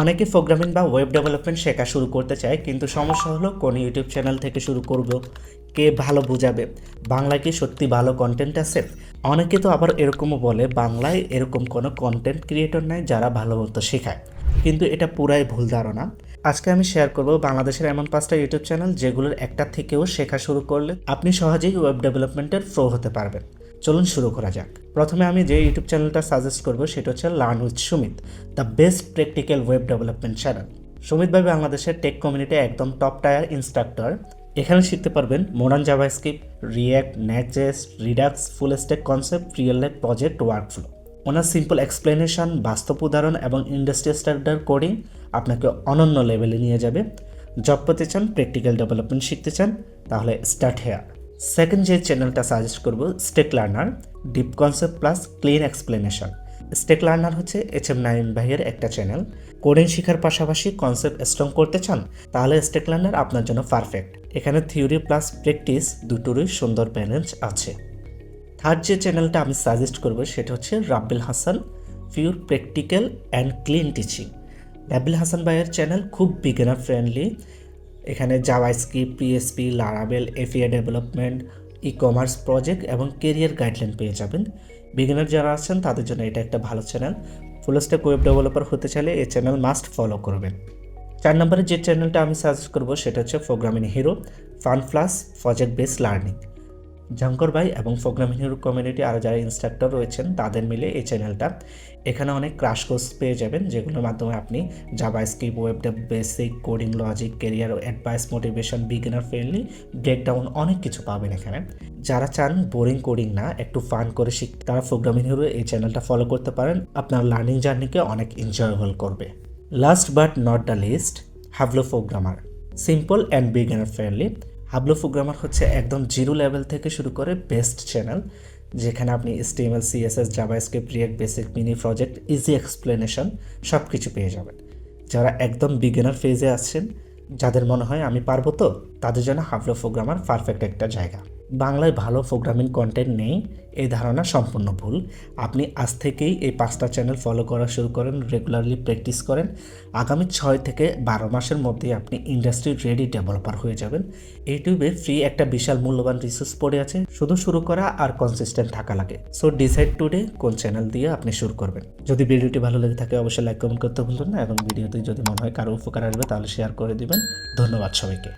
অনেকে প্রোগ্রামিং বা web development শেখা শুরু করতে চায়, কিন্তু সমস্যা হলো কোন ইউটিউব চ্যানেল থেকে শুরু করব, কে ভালো বোঝাবে, বাংলায় কি সত্যি ভালো কন্টেন্ট আছে? অনেকে তো আবার এরকমও বলে, বাংলায় এরকম কোনো কন্টেন্ট ক্রিয়েটর নাই যারা ভালো মতো শেখায়। কিন্তু এটা পুরাই ভুল ধারণা। আজকে আমি শেয়ার করব বাংলাদেশের এমন পাঁচটা ইউটিউব চ্যানেল যেগুলোর একটা থেকেও শেখা শুরু করলে আপনি সহজেই ওয়েব ডেভেলপমেন্টের প্রো হতে পারবেন। চলুন শুরু করা যাক। প্রথমে আমি যে ইউটিউব চ্যানেলটা সাজেস্ট করব, সেটা হচ্ছে learn with Sumit the best practical web development channel Sumit বাংলাদেশের টেক কমিউনিটি একদম টপ টায়ার ইনস্ট্রাক্টর এখানে শিখতে পারবেন modern JavaScript React NextJS Redux full stack concept real life project workflow owner simple explanation বাস্তব উদাহরণ এবং ইন্ডাস্ট্রি স্ট্যান্ডার্ড কোডিং আপনাকে অনন্য লেভেলে নিয়ে যাবে। জব পেতে চান প্র্যাকটিক্যাল ডেভেলপমেন্ট শিখতে চান, তাহলে স্টার্ট হেয়ার সেকেন্ড যে চ্যানেলটা সাজেস্ট করব stack learner deep concept plus clean explanation stack learner হচ্ছে এইচ এম নাইন ভাইয়ের একটা চ্যানেল কোডিং শেখার পাশাপাশি কনসেপ্ট স্ট্রং করতে চান, তাহলে স্টেক লার্নার আপনার জন্য পারফেক্ট এখানে থিওরি প্লাস প্র্যাকটিস দুটোরই সুন্দর ব্যালেন্স আছে। থার্ড যে চ্যানেলটা আমি সাজেস্ট করব, সেটা হচ্ছে Rabbil Hasan pure practical and clean teaching Rabbil Hasan ভাইয়ের চ্যানেল খুব বিগিনার ফ্রেন্ডলি এখানে JavaScript PHP লারাবেল API development e commerce project এবং কেরিয়ার গাইডলাইন পেয়ে যাবেন। বিগিনার যারা আছেন, তাদের জন্য এটা একটা ভালো channel full stack web developer হতে চাইলে এই চ্যানেল মাস্ট ফলো করবেন। চার নম্বরে যে চ্যানেলটা আমি সাজেস্ট করব, সেটা হচ্ছে programming hero fun plus project base learning Jhankar ভাই এবং প্রোগ্রামিং কমিউনিটি আরও যারা ইনস্ট্রাক্টর রয়েছেন, তাদের মিলে এই চ্যানেলটা এখানে অনেক ক্রাশ কোর্স পেয়ে যাবেন, যেগুলোর মাধ্যমে আপনি JavaScript web basic coding logic career advice motivation beginner friendly breakdown অনেক কিছু পাবেন এখানে। যারা চান বোরিং কোডিং না, একটু ফান করে শিখ, তারা প্রোগ্রামিং হিরো এই চ্যানেলটা ফলো করতে পারেন। আপনার লার্নিং জার্নিকে অনেক এনজয়েবল করবে। Last but not the least Hablu programmer simple and beginner friendly Hablu programmer হচ্ছে একদম জিরো লেভেল থেকে শুরু করে বেস্ট চ্যানেল যেখানে আপনি HTML CSS JavaScript React basic mini project easy explanation সব কিছু পেয়ে যাবেন। যারা একদম বিগিনার ফেজে আসছেন যাদের মনে হয় আমি পারব তো, তাদের জন্য হাবলো প্রোগ্রামার পারফেক্ট একটা জায়গা। বাংলায় ভালো প্রোগ্রামিং কন্টেন্ট নেই, এই ধারণা সম্পূর্ণ ভুল। আপনি আজ থেকেই এই পাঁচটা চ্যানেল ফলো করা শুরু করেন রেগুলারলি প্র্যাকটিস করেন। আগামী ছয় থেকে বারো মাসের মধ্যেই আপনি ইন্ডাস্ট্রি রেডি ডেভেলপার হয়ে যাবেন। ইউটিউবে ফ্রি একটা বিশাল মূল্যবান রিসোর্স পড়ে আছে, শুধু শুরু করা আর কনসিস্টেন্ট থাকা লাগে। সো ডিসাইড টুডে কোন চ্যানেল দিয়ে আপনি শুরু করবেন। যদি ভিডিওটি ভালো লেগে থাকে অবশ্যই লাইক কমেন্ট করতে ভুলবেন না এবং ভিডিওতে যদি মনে হয় কারও উপকার আসবে তাহলে শেয়ার করে দিবেন। ধন্যবাদ সবাইকে।